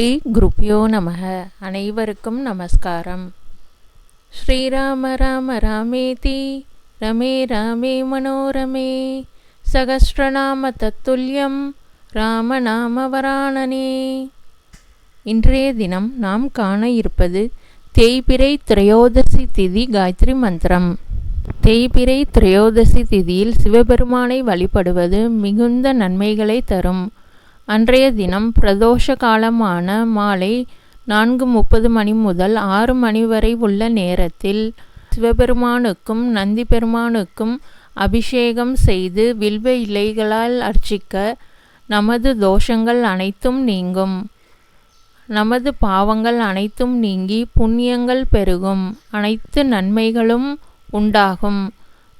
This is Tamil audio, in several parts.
ஸ்ரீ குருப்பியோ நமக. அனைவருக்கும் நமஸ்காரம். ஸ்ரீராம ராம ராமேதி ரமே ராமே மனோரமே. சகஸ்ரநாம தத்துல்யம். ராமநாம வராணனே. இன்றைய தினம் நாம் காண இருப்பது தேய்பிரை திரையோதசி திதி காயத்ரி மந்திரம். தேய்பிரை திரையோதசி திதியில் சிவபெருமானை வழிபடுவது மிகுந்த நன்மைகளை தரும். அன்றைய தினம் பிரதோஷ காலமான மாலை நான்கு முப்பது மணி முதல் ஆறு மணி வரை உள்ள நேரத்தில் சிவபெருமானுக்கும் நந்தி பெருமானுக்கும் அபிஷேகம் செய்து வில்வ இலைகளால் அர்ச்சிக்க நமது தோஷங்கள் அனைத்தும் நீங்கும். நமது பாவங்கள் அனைத்தும் நீங்கி புண்ணியங்கள் பெருகும். அனைத்து நன்மைகளும் உண்டாகும்.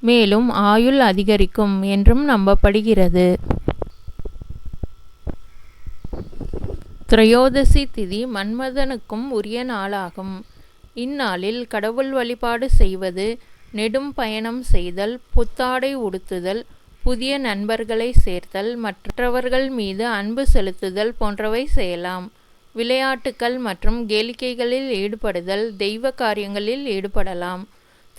மேலும் ஆயுள் அதிகரிக்கும் என்றும் நம்பப்படுகிறது. திரையோதசி திதி மன்மதனுக்கும் உரிய நாளாகும். இந்நாளில் கடவுள் வழிபாடு செய்வது நெடும் பயணம் செய்தல் புத்தாடை உடுத்துதல் புதிய நண்பர்களை சேர்த்தல் மற்றவர்கள் மீது அன்பு செலுத்துதல் போன்றவை செய்யலாம். விளையாட்டுக்கள் மற்றும் கேளிக்கைகளில் ஈடுபடுதல் தெய்வ காரியங்களில் ஈடுபடலாம்.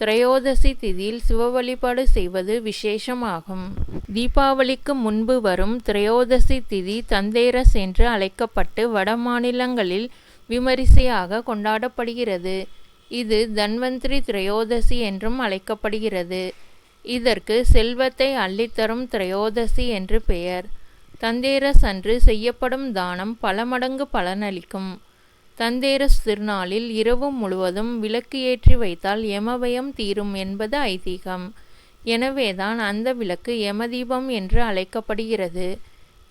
திரையோதசி திதியில் சிவ வழிபாடு செய்வது விசேஷமாகும். தீபாவளிக்கு முன்பு வரும் திரையோதசி திதி தந்தேரஸ் என்று அழைக்கப்பட்டு வட மாநிலங்களில் விமரிசையாக கொண்டாடப்படுகிறது. இது தன்வந்திரி திரையோதசி என்றும் அழைக்கப்படுகிறது. இதற்கு செல்வத்தை அள்ளித்தரும் திரையோதசி என்று பெயர். தந்தேரஸ் அன்று செய்யப்படும் தானம் பல மடங்கு பலனளிக்கும். தந்தேரஸ் திருநாளில் இரவு முழுவதும் விளக்கு ஏற்றி வைத்தால் யமபயம் தீரும் என்பது ஐதீகம். எனவேதான் அந்த விளக்கு யமதீபம் என்று அழைக்கப்படுகிறது.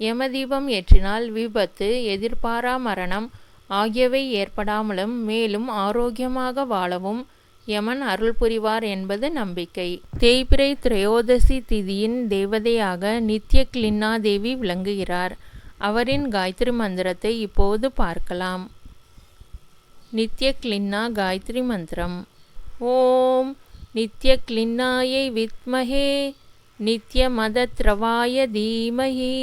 யமதீபம் ஏற்றினால் விபத்து எதிர்பாரா மரணம் ஆகியவை ஏற்படாமலும் மேலும் ஆரோக்கியமாக வாழவும் யமன் அருள் புரிவார் என்பது நம்பிக்கை. தேய்பிரை திரையோதசி திதியின் தேவதையாக நித்ய கிளின்னா தேவி விளங்குகிறார். அவரின் காயத்ரி மந்திரத்தை இப்போது பார்க்கலாம். நித்ய கிளின்னா காயத்ரி மந்திரம் ஓம் நித்ய கிளின்னாயை வித்மஹே நித்ய மதத்ரவாய தீமஹி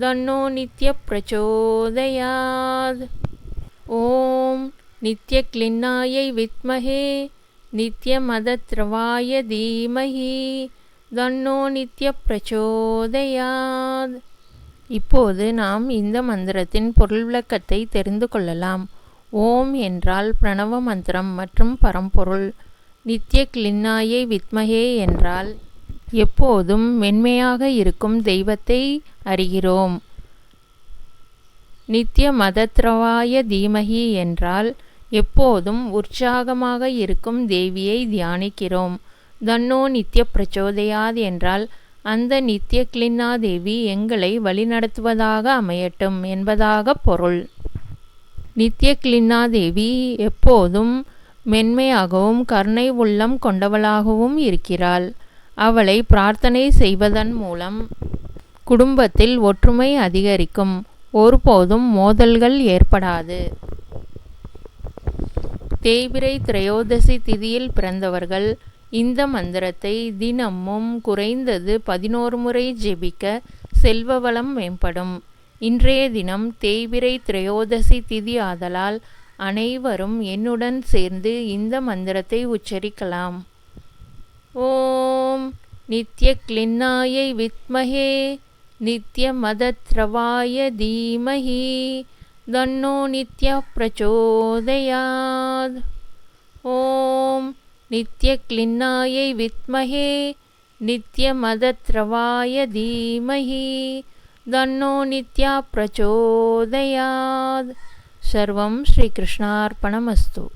தன்னோ நித்ய பிரச்சோதயாத் ஓம் நித்ய கிளின்னாயை வித்மஹே நித்ய மதத்ரவாய தீமஹி தன்னோ நித்ய பிரச்சோதயாத் இப்போது நாம் இந்த மந்திரத்தின் பொருள் விளக்கத்தை தெரிந்து கொள்ளலாம். ஓம் என்றால் பிரணவ மந்திரம் மற்றும் பரம்பொருள். நித்ய கிளின்னாயை வித்மகே என்றால் எப்போதும் மென்மையாக இருக்கும் தெய்வத்தை அறிகிறோம். நித்ய மதத்ரவாய தீமகி என்றால் எப்போதும் உற்சாகமாக இருக்கும் தேவியை தியானிக்கிறோம். தன்னோ நித்ய பிரச்சோதயாத் என்றால் அந்த நித்ய கிளின்னா தேவி எங்களை வழிநடத்துவதாக அமையட்டும் என்பதாக பொருள். நித்ய கிளின்னா தேவி எப்போதும் மென்மையாகவும் கருணை உள்ளம் கொண்டவளாகவும் இருக்கிறாள். அவளை பிரார்த்தனை செய்வதன் மூலம் குடும்பத்தில் ஒற்றுமை அதிகரிக்கும். ஒருபோதும் மோதல்கள் ஏற்படாது. தேய்பிரை திரையோதசி திதியில் பிறந்தவர்கள் இந்த மந்திரத்தை தினமும் குறைந்தது பதினோரு முறை ஜெபிக்க செல்வவளம் மேம்படும். இன்றைய தினம் தேய்பிரை திரையோதசி திதி ஆதலால் அனைவரும் என்னுடன் சேர்ந்து இந்த மந்திரத்தை உச்சரிக்கலாம். ஓம் நித்ய கிளின்னாயை வித்மஹே நித்ய மதத்ரவாய தீமஹி தன்னோ நித்ய பிரச்சோதயாத். ஓம் நித்ய கிளின்னாயை வித்மஹே நித்ய மதத்ரவாய தீமஹி दन्नो नित्या प्रचोदयात्। सर्वं श्रीकृष्णार्पणमस्तु।